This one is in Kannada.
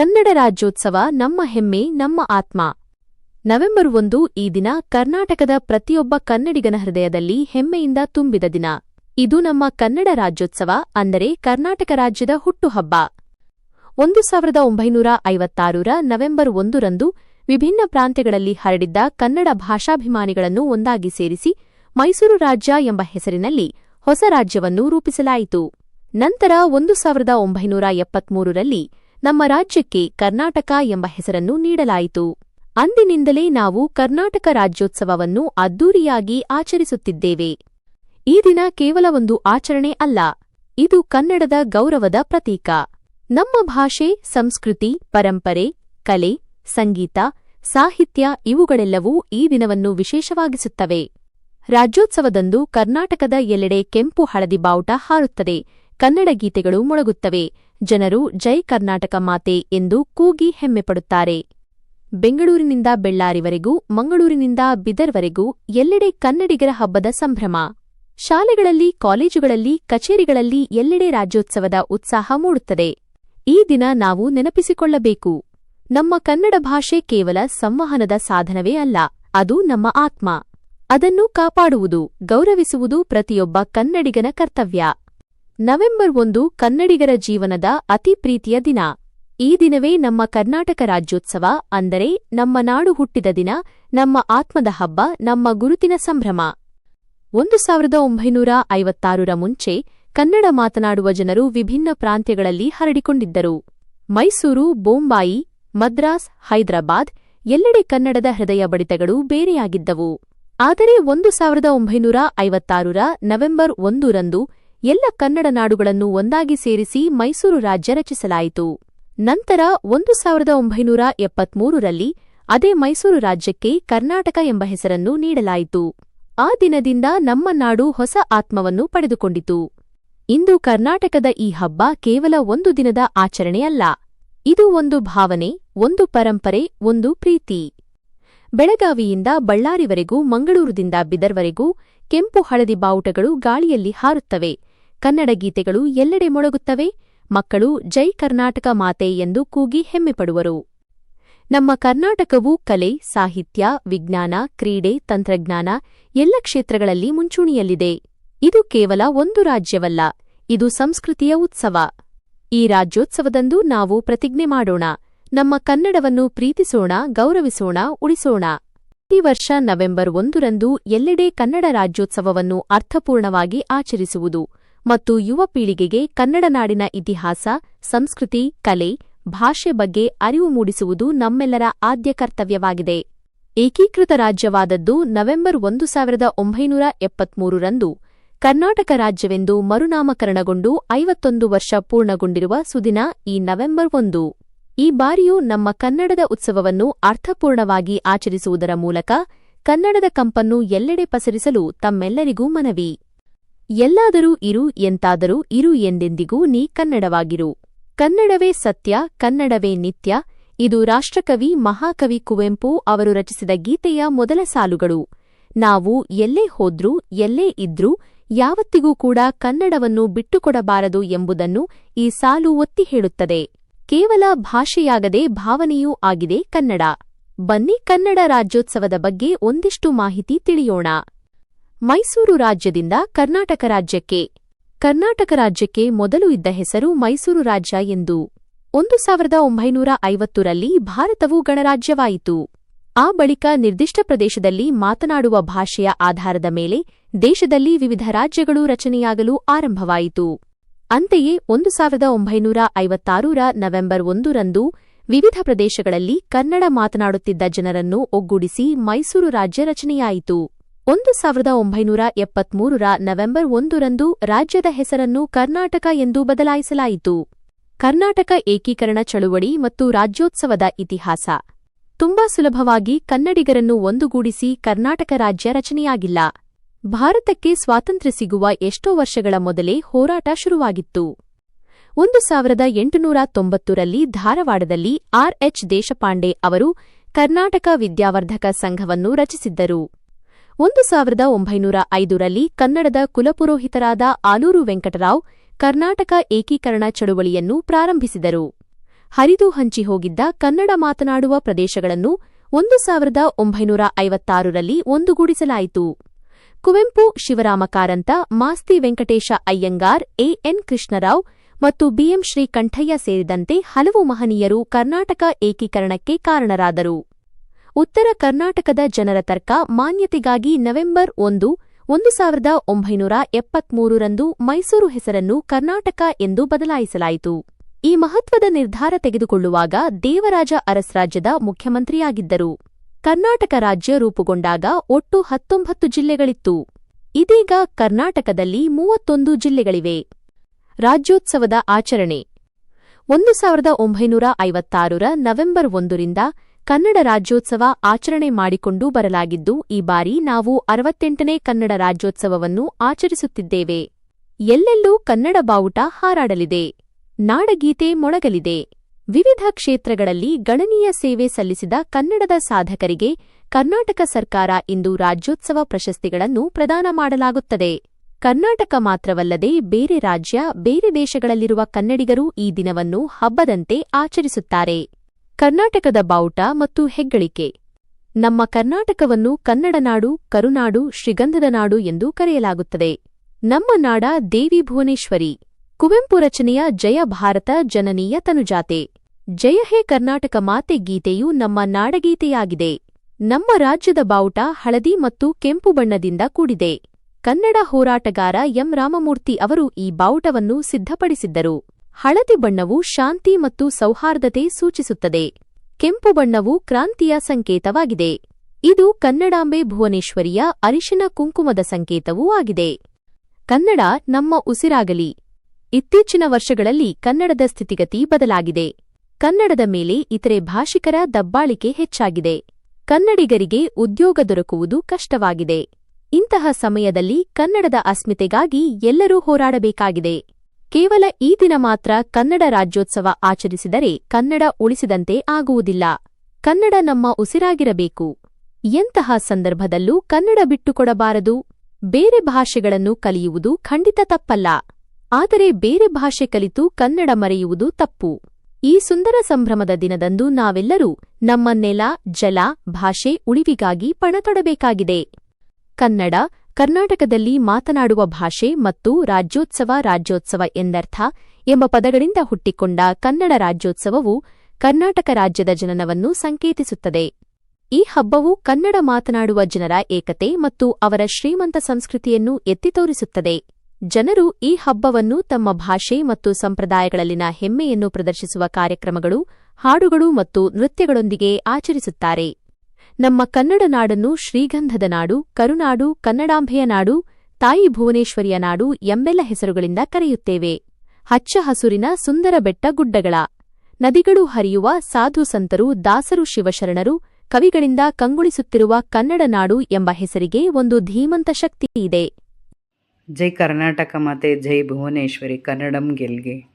ಕನ್ನಡ ರಾಜ್ಯೋತ್ಸವ ನಮ್ಮ ಹೆಮ್ಮೆ, ನಮ್ಮ ಆತ್ಮ. ನವೆಂಬರ್ ಒಂದು, ಈ ದಿನ ಕರ್ನಾಟಕದ ಪ್ರತಿಯೊಬ್ಬ ಕನ್ನಡಿಗನ ಹೃದಯದಲ್ಲಿ ಹೆಮ್ಮೆಯಿಂದ ತುಂಬಿದ ದಿನ. ಇದು ನಮ್ಮ ಕನ್ನಡ ರಾಜ್ಯೋತ್ಸವ, ಅಂದರೆ ಕರ್ನಾಟಕ ರಾಜ್ಯದ ಹುಟ್ಟುಹಬ್ಬ. ಒಂದು ಸಾವಿರದ ಒಂಬೈನೂರ ಐವತ್ತಾರರ ನವೆಂಬರ್ ಒಂದರಂದು ವಿಭಿನ್ನ ಪ್ರಾಂತ್ಯಗಳಲ್ಲಿ ಹರಡಿದ್ದ ಕನ್ನಡ ಭಾಷಾಭಿಮಾನಿಗಳನ್ನು ಒಂದಾಗಿ ಸೇರಿಸಿ ಮೈಸೂರು ರಾಜ್ಯ ಎಂಬ ಹೆಸರಿನಲ್ಲಿ ಹೊಸ ರಾಜ್ಯವನ್ನು ರೂಪಿಸಲಾಯಿತು. ನಂತರ ಒಂದು ಸಾವಿರದ ಒಂಬೈನೂರ ಎಪ್ಪತ್ಮೂರರಲ್ಲಿ ನಮ್ಮ ರಾಜ್ಯಕ್ಕೆ ಕರ್ನಾಟಕ ಎಂಬ ಹೆಸರನ್ನು ನೀಡಲಾಯಿತು. ಅಂದಿನಿಂದಲೇ ನಾವು ಕರ್ನಾಟಕ ರಾಜ್ಯೋತ್ಸವವನ್ನು ಅದ್ದೂರಿಯಾಗಿ ಆಚರಿಸುತ್ತಿದ್ದೇವೆ. ಈ ದಿನ ಕೇವಲ ಒಂದು ಆಚರಣೆ ಅಲ್ಲ, ಇದು ಕನ್ನಡದ ಗೌರವದ ಪ್ರತೀಕ. ನಮ್ಮ ಭಾಷೆ, ಸಂಸ್ಕೃತಿ, ಪರಂಪರೆ, ಕಲೆ, ಸಂಗೀತ, ಸಾಹಿತ್ಯ ಇವುಗಳೆಲ್ಲವೂ ಈ ದಿನವನ್ನು ವಿಶೇಷವಾಗಿಸುತ್ತವೆ. ರಾಜ್ಯೋತ್ಸವದಂದು ಕರ್ನಾಟಕದ ಎಲ್ಲೆಡೆ ಕೆಂಪು ಹಳದಿ ಬಾವುಟ ಹಾರುತ್ತದೆ, ಕನ್ನಡ ಗೀತೆಗಳು ಮೊಳಗುತ್ತವೆ ಜನರು ಜೈ ಕರ್ನಾಟಕ ಮಾತೆ ಎಂದು ಕೂಗಿ ಹೆಮ್ಮೆಪಡುತ್ತಾರೆ. ಬೆಂಗಳೂರಿನಿಂದ ಬೆಳ್ಳಾರಿವರೆಗೂ, ಮಂಗಳೂರಿನಿಂದ ಬಿದರ್ವರೆಗೂ ಎಲ್ಲೆಡೆ ಕನ್ನಡಿಗರ ಹಬ್ಬದ ಸಂಭ್ರಮ. ಶಾಲೆಗಳಲ್ಲಿ, ಕಾಲೇಜುಗಳಲ್ಲಿ, ಕಚೇರಿಗಳಲ್ಲಿ ಎಲ್ಲೆಡೆ ರಾಜ್ಯೋತ್ಸವದ ಉತ್ಸಾಹ ಮೂಡುತ್ತದೆ. ಈ ದಿನ ನಾವು ನೆನಪಿಸಿಕೊಳ್ಳಬೇಕು. ನಮ್ಮ ಕನ್ನಡ ಭಾಷೆ ಕೇವಲ ಸಂವಹನದ ಸಾಧನವೇ ಅಲ್ಲ, ಅದು ನಮ್ಮ ಆತ್ಮ. ಅದನ್ನು ಕಾಪಾಡುವುದು, ಗೌರವಿಸುವುದು ಪ್ರತಿಯೊಬ್ಬ ಕನ್ನಡಿಗನ ಕರ್ತವ್ಯ. ನವೆಂಬರ್ ಒಂದು ಕನ್ನಡಿಗರ ಜೀವನದ ಅತಿ ಪ್ರೀತಿಯ ದಿನ. ಈ ದಿನವೇ ನಮ್ಮ ಕರ್ನಾಟಕ ರಾಜ್ಯೋತ್ಸವ, ಅಂದರೆ ನಮ್ಮ ನಾಡು ಹುಟ್ಟಿದ ದಿನ, ನಮ್ಮ ಆತ್ಮದ ಹಬ್ಬ, ನಮ್ಮ ಗುರುತಿನ ಸಂಭ್ರಮ. ಒಂದು ಸಾವಿರದ ಒಂಬೈನೂರ ಐವತ್ತಾರರ ಮುಂಚೆ ಕನ್ನಡ ಮಾತನಾಡುವ ಜನರು ವಿಭಿನ್ನ ಪ್ರಾಂತ್ಯಗಳಲ್ಲಿ ಹರಡಿಕೊಂಡಿದ್ದರು. ಮೈಸೂರು, ಬೊಂಬಾಯಿ, ಮದ್ರಾಸ್, ಹೈದರಾಬಾದ್ ಎಲ್ಲೆಡೆ ಕನ್ನಡದ ಹೃದಯ ಬಡಿತಗಳು ಬೇರೆಯಾಗಿದ್ದವು. ಆದರೆ ಒಂದು ಸಾವಿರದ ಒಂಬೈನೂರ ಐವತ್ತಾರರ ನವೆಂಬರ್ ಒಂದರಂದು ಎಲ್ಲ ಕನ್ನಡ ನಾಡುಗಳನ್ನು ಒಂದಾಗಿ ಸೇರಿಸಿ ಮೈಸೂರು ರಾಜ್ಯ ರಚಿಸಲಾಯಿತು. ನಂತರ ಒಂದು ಸಾವಿರದ ಒಂಬೈನೂರ ಎಪ್ಪತ್ಮೂರರಲ್ಲಿ ಅದೇ ಮೈಸೂರು ರಾಜ್ಯಕ್ಕೆ ಕರ್ನಾಟಕ ಎಂಬ ಹೆಸರನ್ನು ನೀಡಲಾಯಿತು. ಆ ದಿನದಿಂದ ನಮ್ಮ ನಾಡು ಹೊಸ ಆತ್ಮವನ್ನು ಪಡೆದುಕೊಂಡಿತು. ಇಂದು ಕರ್ನಾಟಕದ ಈ ಹಬ್ಬ ಕೇವಲ ಒಂದು ದಿನದ ಆಚರಣೆಯಲ್ಲ. ಇದು ಒಂದು ಭಾವನೆ, ಒಂದು ಪರಂಪರೆ, ಒಂದು ಪ್ರೀತಿ. ಬೆಳಗಾವಿಯಿಂದ ಬಳ್ಳಾರಿವರೆಗೂ, ಮಂಗಳೂರುದಿಂದ ಬಿದರ್ವರೆಗೂ ಕೆಂಪು ಹಳದಿ ಬಾವುಟಗಳು ಗಾಳಿಯಲ್ಲಿ ಹಾರುತ್ತವೆ. ಕನ್ನಡ ಗೀತೆಗಳು ಎಲ್ಲೆಡೆ ಮೊಳಗುತ್ತವೆ. ಮಕ್ಕಳು ಜೈ ಕರ್ನಾಟಕ ಮಾತೆ ಎಂದು ಕೂಗಿ ಹೆಮ್ಮೆಪಡುವರು. ನಮ್ಮ ಕರ್ನಾಟಕವು ಕಲೆ, ಸಾಹಿತ್ಯ, ವಿಜ್ಞಾನ, ಕ್ರೀಡೆ, ತಂತ್ರಜ್ಞಾನ ಎಲ್ಲ ಕ್ಷೇತ್ರಗಳಲ್ಲಿ ಮುಂಚೂಣಿಯಲ್ಲಿದೆ. ಇದು ಕೇವಲ ಒಂದು ರಾಜ್ಯವಲ್ಲ, ಇದು ಸಂಸ್ಕೃತಿಯ ಉತ್ಸವ. ಈ ರಾಜ್ಯೋತ್ಸವದಂದು ನಾವು ಪ್ರತಿಜ್ಞೆ ಮಾಡೋಣ, ನಮ್ಮ ಕನ್ನಡವನ್ನು ಪ್ರೀತಿಸೋಣ, ಗೌರವಿಸೋಣ, ಉಳಿಸೋಣ. ಪ್ರತಿ ವರ್ಷ ನವೆಂಬರ್ ಒಂದರಂದು ಎಲ್ಲೆಡೆ ಕನ್ನಡ ರಾಜ್ಯೋತ್ಸವವನ್ನು ಅರ್ಥಪೂರ್ಣವಾಗಿ ಆಚರಿಸುವುದು. ಮತ್ತು ಯುವ ಪೀಳಿಗೆಗೆ ಕನ್ನಡ ನಾಡಿನ ಇತಿಹಾಸ, ಸಂಸ್ಕೃತಿ, ಕಲೆ, ಭಾಷೆ ಬಗ್ಗೆ ಅರಿವು ಮೂಡಿಸುವುದು ನಮ್ಮೆಲ್ಲರ ಆದ್ಯ ಕರ್ತವ್ಯವಾಗಿದೆ. ಏಕೀಕೃತ ರಾಜ್ಯವಾದದ್ದು ನವೆಂಬರ್ ಒಂದು ಸಾವಿರದ ಒಂಬೈನೂರ ಎಪ್ಪತ್ಮೂರರಂದು ಕರ್ನಾಟಕ ರಾಜ್ಯವೆಂದು ಮರುನಾಮಕರಣಗೊಂಡು ಐವತ್ತೊಂದು ವರ್ಷ ಪೂರ್ಣಗೊಂಡಿರುವ ಸುದಿನ ಈ ನವೆಂಬರ್ ಒಂದು. ಈ ಬಾರಿಯೂ ನಮ್ಮ ಕನ್ನಡದ ಉತ್ಸವವನ್ನು ಅರ್ಥಪೂರ್ಣವಾಗಿ ಆಚರಿಸುವುದರ ಮೂಲಕ ಕನ್ನಡದ ಕಂಪನ್ನು ಎಲ್ಲೆಡೆ ಪಸರಿಸಲು ತಮ್ಮೆಲ್ಲರಿಗೂ ಮನವಿ. ಎಲ್ಲಾದರೂ ಇರು ಎಂತಾದರೂ ಇರು ಎಂದೆಂದಿಗೂ ನೀ ಕನ್ನಡವಾಗಿರು. ಕನ್ನಡವೇ ಸತ್ಯ, ಕನ್ನಡವೇ ನಿತ್ಯ, ಇದು ರಾಷ್ಟ್ರಕವಿ ಮಹಾಕವಿ ಕುವೆಂಪು ಅವರು ರಚಿಸಿದ ಗೀತೆಯ ಮೊದಲ ಸಾಲುಗಳು. ನಾವು ಎಲ್ಲೇ ಹೋದ್ರೂ, ಎಲ್ಲೇ ಇದ್ರೂ, ಯಾವತ್ತಿಗೂ ಕೂಡ ಕನ್ನಡವನ್ನು ಬಿಟ್ಟುಕೊಡಬಾರದು ಎಂಬುದನ್ನು ಈ ಸಾಲು ಒತ್ತಿ ಹೇಳುತ್ತದೆ. ಕೇವಲ ಭಾಷೆಯಾಗದೆ ಭಾವನೆಯೂ ಆಗಿದೆ ಕನ್ನಡ. ಬನ್ನಿ ಕನ್ನಡ ರಾಜ್ಯೋತ್ಸವದ ಬಗ್ಗೆ ಒಂದಿಷ್ಟು ಮಾಹಿತಿ ತಿಳಿಯೋಣ. ಮೈಸೂರು ರಾಜ್ಯದಿಂದ ಕರ್ನಾಟಕ ರಾಜ್ಯಕ್ಕೆ. ಕರ್ನಾಟಕ ರಾಜ್ಯಕ್ಕೆ ಮೊದಲು ಇದ್ದ ಹೆಸರು ಮೈಸೂರು ರಾಜ್ಯ ಎಂದು. ಒಂದು ಸಾವಿರದ ಒಂಬೈನೂರ ಐವತ್ತರಲ್ಲಿ ಭಾರತವು ಗಣರಾಜ್ಯವಾಯಿತು. ಆ ಬಳಿಕ ನಿರ್ದಿಷ್ಟ ಪ್ರದೇಶದಲ್ಲಿ ಮಾತನಾಡುವ ಭಾಷೆಯ ಆಧಾರದ ಮೇಲೆ ದೇಶದಲ್ಲಿ ವಿವಿಧ ರಾಜ್ಯಗಳು ರಚನೆಯಾಗಲು ಆರಂಭವಾಯಿತು. ಅಂತೆಯೇ ಒಂದು ಸಾವಿರದ ಒಂಬೈನೂರ ಐವತ್ತಾರರ ನವೆಂಬರ್ ಒಂದರಂದು ವಿವಿಧ ಪ್ರದೇಶಗಳಲ್ಲಿ ಕನ್ನಡ ಮಾತನಾಡುತ್ತಿದ್ದ ಜನರನ್ನು ಒಗ್ಗೂಡಿಸಿ ಮೈಸೂರು ರಾಜ್ಯ ರಚನೆಯಾಯಿತು. ಒಂದು ಸಾವಿರದ ಒಂಬೈನೂರ ಎಪ್ಪತ್ಮೂರರ ನವೆಂಬರ್ ಒಂದರಂದು ರಾಜ್ಯದ ಹೆಸರನ್ನು ಕರ್ನಾಟಕ ಎಂದು ಬದಲಾಯಿಸಲಾಯಿತು. ಕರ್ನಾಟಕ ಏಕೀಕರಣ ಚಳುವಳಿ ಮತ್ತು ರಾಜ್ಯೋತ್ಸವದ ಇತಿಹಾಸ. ತುಂಬಾ ಸುಲಭವಾಗಿ ಕನ್ನಡಿಗರನ್ನು ಒಂದುಗೂಡಿಸಿ ಕರ್ನಾಟಕ ರಾಜ್ಯ ರಚನೆಯಾಗಿಲ್ಲ. ಭಾರತಕ್ಕೆ ಸ್ವಾತಂತ್ರ್ಯ ಸಿಗುವ ಎಷ್ಟೋ ವರ್ಷಗಳ ಮೊದಲೇ ಹೋರಾಟ ಶುರುವಾಗಿತ್ತು. ಒಂದು ಸಾವಿರದ ಎಂಟುನೂರ ತೊಂಬತ್ತರಲ್ಲಿ ಧಾರವಾಡದಲ್ಲಿ ಆರ್ಎಚ್ ದೇಶಪಾಂಡೆ ಅವರು ಕರ್ನಾಟಕ ವಿದ್ಯಾವರ್ಧಕ ಸಂಘವನ್ನು ರಚಿಸಿದ್ದರು. ಒಂದು ಸಾವಿರದ ಒಂಬೈನೂರ ಐದರಲ್ಲಿ ಕನ್ನಡದ ಕುಲಪುರೋಹಿತರಾದ ಆಲೂರು ವೆಂಕಟರಾವ್ ಕರ್ನಾಟಕ ಏಕೀಕರಣ ಚಳುವಳಿಯನ್ನು ಪ್ರಾರಂಭಿಸಿದರು. ಹರಿದು ಹಂಚಿ ಹೋಗಿದ್ದ ಕನ್ನಡ ಮಾತನಾಡುವ ಪ್ರದೇಶಗಳನ್ನು ಒಂದು ಸಾವಿರದ ಒಂಬೈನೂರ ಐವತ್ತಾರರಲ್ಲಿ ಒಂದುಗೂಡಿಸಲಾಯಿತು. ಕುವೆಂಪು ಶಿವರಾಮ ಕಾರಂತ ಮಾಸ್ತಿ ವೆಂಕಟೇಶ ಅಯ್ಯಂಗಾರ್, ಎಎನ್ ಕೃಷ್ಣರಾವ್ ಮತ್ತು ಬಿಎಂ ಶ್ರೀಕಂಠಯ್ಯ ಸೇರಿದಂತೆ ಹಲವು ಮಹನೀಯರು ಕರ್ನಾಟಕ ಏಕೀಕರಣಕ್ಕೆ ಕಾರಣರಾದರು. ಉತ್ತರ ಕರ್ನಾಟಕದ ಜನರ ತರ್ಕ ಮಾನ್ಯತೆಗಾಗಿ ನವೆಂಬರ್ ಒಂದು ಒಂದು ಸಾವಿರದ ಒಂಬೈನೂರ ಎಪ್ಪತ್ಮೂರರಂದು ಮೈಸೂರು ಹೆಸರನ್ನು ಕರ್ನಾಟಕ ಎಂದು ಬದಲಾಯಿಸಲಾಯಿತು. ಈ ಮಹತ್ವದ ನಿರ್ಧಾರ ತೆಗೆದುಕೊಳ್ಳುವಾಗ ದೇವರಾಜ ಅರಸ್ ರಾಜ್ಯದ ಮುಖ್ಯಮಂತ್ರಿಯಾಗಿದ್ದರು. ಕರ್ನಾಟಕ ರಾಜ್ಯ ರೂಪುಗೊಂಡಾಗ ಒಟ್ಟು ಹತ್ತೊಂಬತ್ತು ಜಿಲ್ಲೆಗಳಿತ್ತು. ಇದೀಗ ಕರ್ನಾಟಕದಲ್ಲಿ ಮೂವತ್ತೊಂದು ಜಿಲ್ಲೆಗಳಿವೆ. ರಾಜ್ಯೋತ್ಸವದ ಆಚರಣೆ. ಒಂದು ಸಾವಿರದ ಒಂಬೈನೂರ ಐವತ್ತಾರರ ನವೆಂಬರ್ ಒಂದರಿಂದ ಕನ್ನಡ ರಾಜ್ಯೋತ್ಸವ ಆಚರಣೆ ಮಾಡಿಕೊಂಡು ಬರಲಾಗಿದ್ದು, ಈ ಬಾರಿ ನಾವು ಅರವತ್ತೆಂಟನೇ ಕನ್ನಡ ರಾಜ್ಯೋತ್ಸವವನ್ನು ಆಚರಿಸುತ್ತಿದ್ದೇವೆ. ಎಲ್ಲೆಲ್ಲೂ ಕನ್ನಡ ಬಾವುಟ ಹಾರಾಡಲಿದೆ. ನಾಡಗೀತೆ ಮೊಳಗಲಿದೆ. ವಿವಿಧ ಕ್ಷೇತ್ರಗಳಲ್ಲಿ ಗಣನೀಯ ಸೇವೆ ಸಲ್ಲಿಸಿದ ಕನ್ನಡದ ಸಾಧಕರಿಗೆ ಕರ್ನಾಟಕ ಸರ್ಕಾರ ಇಂದು ರಾಜ್ಯೋತ್ಸವ ಪ್ರಶಸ್ತಿಗಳನ್ನು ಪ್ರದಾನ ಮಾಡಲಾಗುತ್ತದೆ. ಕರ್ನಾಟಕ ಮಾತ್ರವಲ್ಲದೆ ಬೇರೆ ರಾಜ್ಯ, ಬೇರೆ ದೇಶಗಳಲ್ಲಿರುವ ಕನ್ನಡಿಗರು ಈ ದಿನವನ್ನು ಹಬ್ಬದಂತೆ ಆಚರಿಸುತ್ತಾರೆ. ಕರ್ನಾಟಕದ ಬಾವುಟ ಮತ್ತು ಹೆಗ್ಗಳಿಕೆ. ನಮ್ಮ ಕರ್ನಾಟಕವನ್ನು ಕನ್ನಡ ನಾಡು, ಕರುನಾಡು, ಶ್ರೀಗಂಧದ ನಾಡು ಎಂದು ಕರೆಯಲಾಗುತ್ತದೆ. ನಮ್ಮ ನಾಡ ದೇವಿ ಭುವನೇಶ್ವರಿ. ಕುವೆಂಪು ರಚನೆಯ ಜಯ ಭಾರತ ಜನನೀಯ ತನುಜಾತೆ. ಜಯ ಹೇ ಕರ್ನಾಟಕ ಮಾತೆ ಗೀತೆಯು ನಮ್ಮ ನಾಡಗೀತೆಯಾಗಿದೆ. ನಮ್ಮ ರಾಜ್ಯದ ಬಾವುಟ ಹಳದಿ ಮತ್ತು ಕೆಂಪು ಬಣ್ಣದಿಂದ ಕೂಡಿದೆ. ಕನ್ನಡ ಹೋರಾಟಗಾರ ಎಂ ರಾಮಮೂರ್ತಿ ಅವರು ಈ ಬಾವುಟವನ್ನು ಸಿದ್ಧಪಡಿಸಿದ್ದರು. ಹಳದಿ ಬಣ್ಣವು ಶಾಂತಿ ಮತ್ತು ಸೌಹಾರ್ದತೆ ಸೂಚಿಸುತ್ತದೆ. ಕೆಂಪು ಬಣ್ಣವು ಕ್ರಾಂತಿಯ ಸಂಕೇತವಾಗಿದೆ. ಇದು ಕನ್ನಡಾಂಬೆ ಭುವನೇಶ್ವರಿಯ ಅರಿಶಿನ ಕುಂಕುಮದ ಸಂಕೇತವೂ ಆಗಿದೆ. ಕನ್ನಡ ನಮ್ಮ ಉಸಿರಾಗಲಿ. ಇತ್ತೀಚಿನ ವರ್ಷಗಳಲ್ಲಿ ಕನ್ನಡದ ಸ್ಥಿತಿಗತಿ ಬದಲಾಗಿದೆ. ಕನ್ನಡದ ಮೇಲೆ ಇತರೆ ಭಾಷಿಕರ ದಬ್ಬಾಳಿಕೆ ಹೆಚ್ಚಾಗಿದೆ. ಕನ್ನಡಿಗರಿಗೆ ಉದ್ಯೋಗ ದೊರಕುವುದು ಕಷ್ಟವಾಗಿದೆ. ಇಂತಹ ಸಮಯದಲ್ಲಿ ಕನ್ನಡದ ಅಸ್ಮಿತೆಗಾಗಿ ಎಲ್ಲರೂ ಹೋರಾಡಬೇಕಾಗಿದೆ. ಕೇವಲ ಈ ದಿನ ಮಾತ್ರ ಕನ್ನಡ ರಾಜ್ಯೋತ್ಸವ ಆಚರಿಸಿದರೆ ಕನ್ನಡ ಉಳಿಸಿದಂತೆ ಆಗುವುದಿಲ್ಲ. ಕನ್ನಡ ನಮ್ಮ ಉಸಿರಾಗಿರಬೇಕು. ಎಂತಹ ಸಂದರ್ಭದಲ್ಲೂ ಕನ್ನಡ ಬಿಟ್ಟುಕೊಡಬಾರದು. ಬೇರೆ ಭಾಷೆಗಳನ್ನು ಕಲಿಯುವುದು ಖಂಡಿತ ತಪ್ಪಲ್ಲ. ಆದರೆ ಬೇರೆ ಭಾಷೆ ಕಲಿತು ಕನ್ನಡ ಮರೆಯುವುದು ತಪ್ಪು. ಈ ಸುಂದರ ಸಂಭ್ರಮದ ದಿನದಂದು ನಾವೆಲ್ಲರೂ ನಮ್ಮ ನೆಲ, ಜಲ, ಭಾಷೆ, ಉಳಿವಿಗಾಗಿ ಪಣತೊಡಬೇಕಾಗಿದೆ. ಕನ್ನಡ ಕರ್ನಾಟಕದಲ್ಲಿ ಮಾತನಾಡುವ ಭಾಷೆ ಮತ್ತು ರಾಜ್ಯೋತ್ಸವ ರಾಜ್ಯೋತ್ಸವ ಎಂದರ್ಥ ಎಂಬ ಪದಗಳಿಂದ ಹುಟ್ಟಿಕೊಂಡ ಕನ್ನಡ ರಾಜ್ಯೋತ್ಸವವು ಕರ್ನಾಟಕ ರಾಜ್ಯದ ಜನನವನ್ನು ಸಂಕೇತಿಸುತ್ತದೆ. ಈ ಹಬ್ಬವು ಕನ್ನಡ ಮಾತನಾಡುವ ಜನರ ಏಕತೆ ಮತ್ತು ಅವರ ಶ್ರೀಮಂತ ಸಂಸ್ಕೃತಿಯನ್ನು ಎತ್ತಿ ತೋರಿಸುತ್ತದೆ. ಜನರು ಈ ಹಬ್ಬವನ್ನು ತಮ್ಮ ಭಾಷೆ ಮತ್ತು ಸಂಪ್ರದಾಯಗಳಲ್ಲಿನ ಹೆಮ್ಮೆಯನ್ನು ಪ್ರದರ್ಶಿಸುವ ಕಾರ್ಯಕ್ರಮಗಳು, ಹಾಡುಗಳು ಮತ್ತು ನೃತ್ಯಗಳೊಂದಿಗೆ ಆಚರಿಸುತ್ತಾರೆ. ನಮ್ಮ ಕನ್ನಡ ನಾಡನ್ನು ಶ್ರೀಗಂಧದ ನಾಡು, ಕರುನಾಡು, ಕನ್ನಡಾಂಬೆಯ ನಾಡು, ತಾಯಿ ಭುವನೇಶ್ವರಿಯ ನಾಡು ಎಂಬೆಲ್ಲ ಹೆಸರುಗಳಿಂದ ಕರೆಯುತ್ತೇವೆ. ಹಚ್ಚ ಹಸುರಿನ ಸುಂದರ ಬೆಟ್ಟ ಗುಡ್ಡಗಳ. ನದಿಗಳು ಹರಿಯುವ ಸಾಧು ಸಂತರು, ದಾಸರು, ಶಿವಶರಣರು, ಕವಿಗಳಿಂದ ಕಂಗೊಳಿಸುತ್ತಿರುವ ಕನ್ನಡ ನಾಡು ಎಂಬ ಹೆಸರಿಗೆ ಒಂದು ಧೀಮಂತ ಇದೆ. ಜೈ ಕರ್ನಾಟಕ ಮಾತೆ, ಜೈ ಭುವನೇಶ್ವರಿ, ಕನ್ನಡಂ ಗೆಲ್ಗೆ.